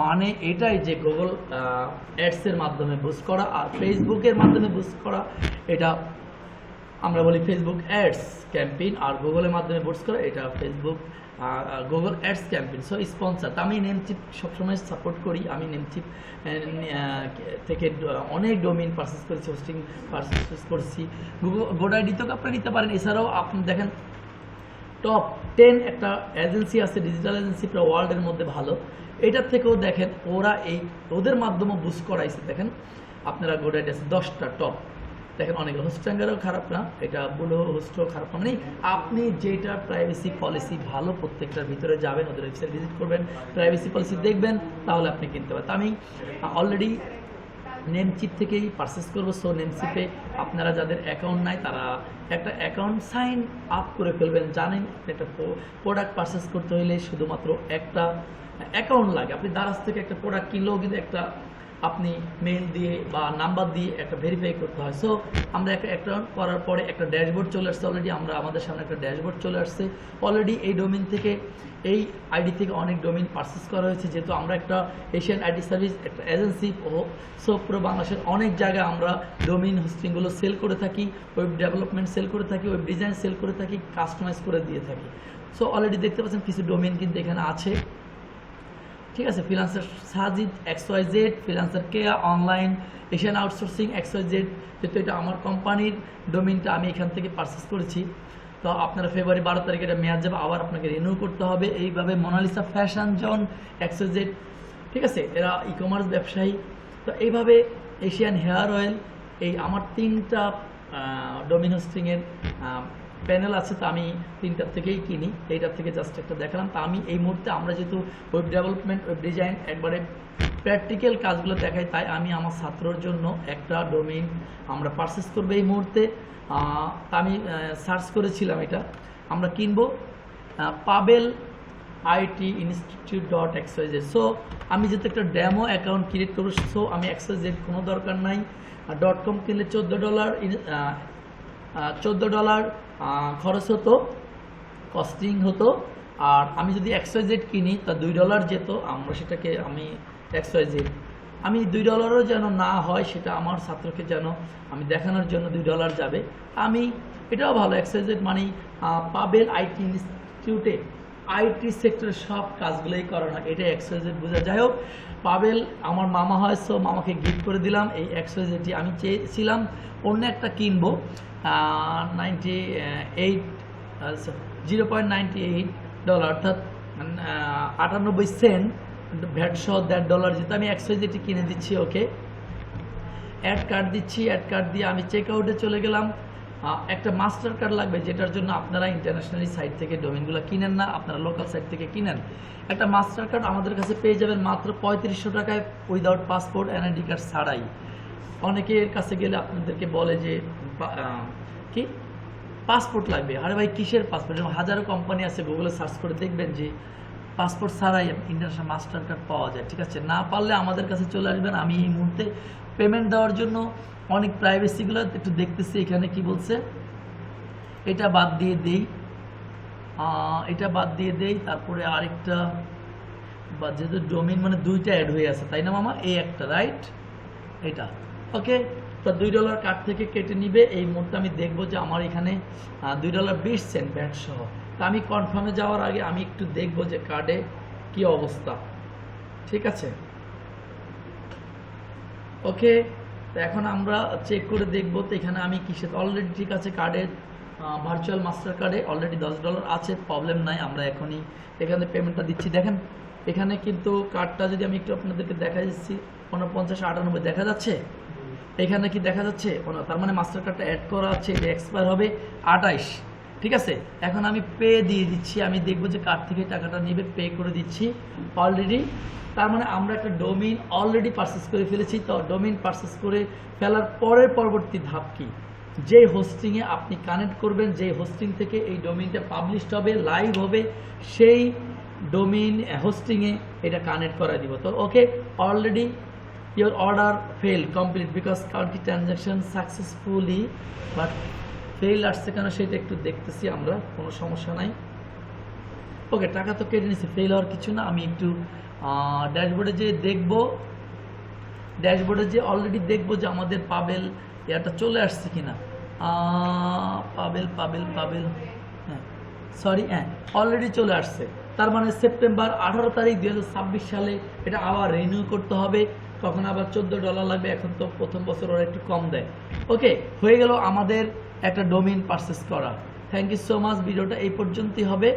মানে এটাই যে গুগল অ্যাডসের মাধ্যমে বুস্ট করা আর ফেসবুকের মাধ্যমে বুস্ট করা, এটা আমরা বলি ফেসবুক অ্যাডস ক্যাম্পেইন আর গুগলের মাধ্যমে বুস্ট করা, এটা Facebook Google ads campaign so sponsor আমি নেমচিপ সবসময় সাপোর্ট করি, আমি নেমচিপ থেকে অনেক ডোমিন পারচেস করেছি হোস্টিং পারচেস করেছি। গুগল গোডাইডি থেকে আপনি নিতে পারেন, এছাড়াও আপনি দেখেন টপ টেন একটা এজেন্সি আছে ডিজিটাল এজেন্সি পুরো ওয়ার্ল্ডের মধ্যে ভালো। এটার থেকেও দেখেন ওরা এই, ওদের মাধ্যমে বুস্ট করাইছে। দেখেন আপনারা গোডাইড আছে দশটা টপ দেখেন অনেক হোস্টাঙ্গারও খারাপ না, এটা বুলো হোস্টও খারাপ না। মানে আপনি যেটা প্রাইভেসি পলিসি ভালো প্রত্যেকটার ভিতরে যাবেন, ওদের ওয়েবসাইট ভিজিট করবেন প্রাইভেসি পলিসি দেখবেন, তাহলে আপনি কিনতে পারেন আমি অলরেডি নেমচিপ থেকেই পারচেস করব। সো নেমচিপে আপনারা যাদের অ্যাকাউন্ট নাই, তারা একটা অ্যাকাউন্ট সাইন আপ করে ফেলবেন। জানেন, একটা প্রোডাক্ট পারচেস করতে হলে শুধুমাত্র একটা অ্যাকাউন্ট লাগে। আপনি দারাজ থেকে একটা প্রোডাক্ট কিনলেও কিন্তু একটা আপনি মেল দিয়ে বা নাম্বার দিয়ে একটা ভেরিফাই করতে হয়। সো আমরা একটা অ্যাকাউন্ট করার পরে একটা ড্যাশবোর্ড চলে আসছে অলরেডি আমরা আমাদের সামনে একটা ড্যাশবোর্ড চলে আসছে। অলরেডি এই ডোমিন থেকে, এই আইডি থেকে অনেক ডোমিন পারচেস করা হয়েছে। যেহেতু আমরা একটা এশিয়ান আইডি সার্ভিস একটা এজেন্সি ও সো পুরো বাংলাদেশের অনেক জায়গায় আমরা ডোমিন হোস্টিংগুলো সেল করে থাকি ওয়েব ডেভেলপমেন্ট সেল করে থাকি ওয়েব ডিজাইন সেল করে থাকি কাস্টমাইজ করে দিয়ে থাকি। সো অলরেডি দেখতে পাচ্ছেন কিছু ডোমিন কিন্তু এখানে আছে। ঠিক আছে freelancer Sajid X Y Z freelancer Keya online Asian outsourcing X Y Z যেহেতু এটা আমার কোম্পানির ডোমিনটা আমি এখান থেকে পারচেস করেছি, তো আপনারা ফেব্রুয়ারি বারো তারিখে এটা মেয়াদ যাবে, আবার আপনাকে রিনিউ করতে হবে। এইভাবে Monalisa fashion zone X Y Z ঠিক আছে, এরা ই কমার্স ব্যবসায়ী। তো এইভাবে এশিয়ান হেয়ার অয়েল এই আমার তিনটা ডোমিন হোস্টিংয়ের প্যানেল আছে তো আমি তিনটার থেকেই কিনি, এইটার থেকে জাস্ট একটা দেখালাম। তা আমি এই মুহূর্তে আমরা যেহেতু ওয়েব ডেভেলপমেন্ট ওয়েব ডিজাইন একবারে প্র্যাকটিক্যাল কাজগুলো দেখাই, তাই আমি আমার ছাত্রর জন্য একটা ডোমিন আমরা পারচেস করব এই মুহূর্তে। আমি সার্চ করেছিলাম এটা। আমরা কিনবো Pabel IT institute dot X Y Z so আমি যেহেতু একটা ড্যামো অ্যাকাউন্ট ক্রিয়েট করব সো আমি এক্সওয়াইজেড কোনো দরকার নাই। ডট কম কিনলে চোদ্দ ডলার চোদ্দ ডলার খরচ হতো কস্টিং হতো, আর আমি যদি এক্সওয়াইজেড কিনি, তা দুই ডলার যেত, আমরা সেটাকে, আমি এক্সওয়াইজেড আমি দুই ডলারও যেন না হয়, সেটা আমার ছাত্রকে যেন আমি দেখানোর জন্য দুই ডলার যাবে। আমি, এটাও ভালো এক্সওয়াইজেড মানে পাবেল আইটি ইনস্টিটিউটে আইটি সেক্টরের সব কাজগুলোই করে না এটা এক্সওয়াইজেড বোঝা। যাই হোক, পাবেল, আমার মামা হয় সো মামাকে গিফট করে দিলাম। এই এক্সওয়াইজেডটি আমি চেয়েছিলাম, অন্য একটা কিনবো। Ninety eight zero point ninety eight dollar অর্থাৎ আটানব্বই সেন্ট ভ্যাট সহ দেড় ডলার যেটা আমি এক্সওয়াইজেডটি কিনে দিচ্ছি ওকে অ্যাড কার্ড দিচ্ছি অ্যাড কার্ড দিয়ে আমি চেক আউটে চলে গেলাম। একটা মাস্টার কার্ড লাগবে যেটার জন্য আপনারা ইন্টারন্যাশনালি সাইট থেকে ডোমেনগুলো কিনেন না, আপনারা লোকাল সাইট থেকে কিনেন। একটা মাস্টার কার্ড আমাদের কাছে পেয়ে যাবেন মাত্র পঁয়ত্রিশশো টাকায় উইদাউট পাসপোর্ট এনআইডি কার্ড ছাড়াই। অনেকের কাছে গেলে আপনাদেরকে বলে যে কি? পাসপোর্ট লাগবে। আরে ভাই, কিসের পাসপোর্ট এরকম হাজারো কোম্পানি আছে গুগলে সার্চ করে দেখবেন যে পাসপোর্ট ছাড়াই ইন্টারন্যাশনাল মাস্টার কার্ড পাওয়া যায়, ঠিক আছে? না পারলে আমাদের কাছে চলে আসবেন। আমি এই মুহূর্তে পেমেন্ট দেওয়ার জন্য অনেক প্রাইভেসিগুলো একটু দেখতেছি, এখানে কি বলছে? এটা বাদ দিয়ে দেই। এটা বাদ দিয়ে দেই, তারপরে আরেকটা বা যেহেতু ডোমিন মানে দুইটা অ্যাড হয়ে আছে, তাই না মামা? এই একটা রাইট এটা ওকে তো দুই ডলার কার্ড থেকে কেটে নিবে। এই মুহূর্তে আমি দেখব যে আমার এখানে দুই ডলার বিশ সেন্ট ব্যাট সহ। তা আমি কনফার্মে যাওয়ার আগে আমি একটু দেখব যে কার্ডে কি অবস্থা। ঠিক আছে? ওকে এখন আমরা চেক করে দেখব তো এখানে আমি কিসে অলরেডি ঠিক আছে কার্ডের ভার্চুয়াল মাস্টার কার্ডে অলরেডি দশ ডলার আছে প্রবলেম নাই, আমরা এখনই এখানে পেমেন্টটা দিচ্ছি। দেখেন, এখানে কিন্তু কার্ডটা যদি আমি একটু আপনাদেরকে দেখা দিচ্ছি যাচ্ছি উনপঞ্চাশ আটানব্বই, দেখা যাচ্ছে? এখানে কি দেখা যাচ্ছে? তার মানে মাস্টার কার্ডটা অ্যাড করা আছে, এটা এক্সপায়ার হবে আঠাইশ। ঠিক আছে? এখন আমি পে দিয়ে দিচ্ছি, আমি দেখব যে কার্ড থেকে টাকাটা নেবে পে করে দিচ্ছি অলরেডি তার মানে আমরা একটা ডোমিন অলরেডি পারচেস করে ফেলেছি, তো ডোমিন পারচেস করে ফেলার পরের পরবর্তী ধাপ কি? যে হোস্টিংয়ে আপনি কানেক্ট করবেন যে হোস্টিং থেকে এই ডোমিনটা পাবলিশড হবে লাইভ হবে, সেই ডোমিন হোস্টিংয়ে এটা কানেক্ট করা দিব। তো okay already your order failed complete because county transaction successfully, but fail আসছে কেন সেটা একটু দেখতেছি আমরা, কোনো সমস্যা নাই। ওকে টাকা তো কেটে নিছে ফেল হওয়ার কিছু না, আমি একটু ড্যাশবোর্ডে যে দেখব। ড্যাশবোর্ডে যে অলরেডি দেখব যে আমাদের পাবেল এটা চলে আসছে কিনা। পাবেল পাবেল পাবেল হ্যাঁ সরি হ্যাঁ অলরেডি চলে আসছে। তার মানে সেপ্টেম্বর আঠারো তারিখ দু হাজার ছাব্বিশ সালে এটা আবার রিনিউ করতে হবে। তখন আবার চোদ্দ ডলার লাগবে, এখন তো প্রথম বছর ওরা একটু কম দেয়। ওকে, হয়ে গেল আমাদের একটা ডোমিন পারচেস করা। থ্যাংক ইউ সো মাচ ভিডিওটা এই পর্যন্তই হবে।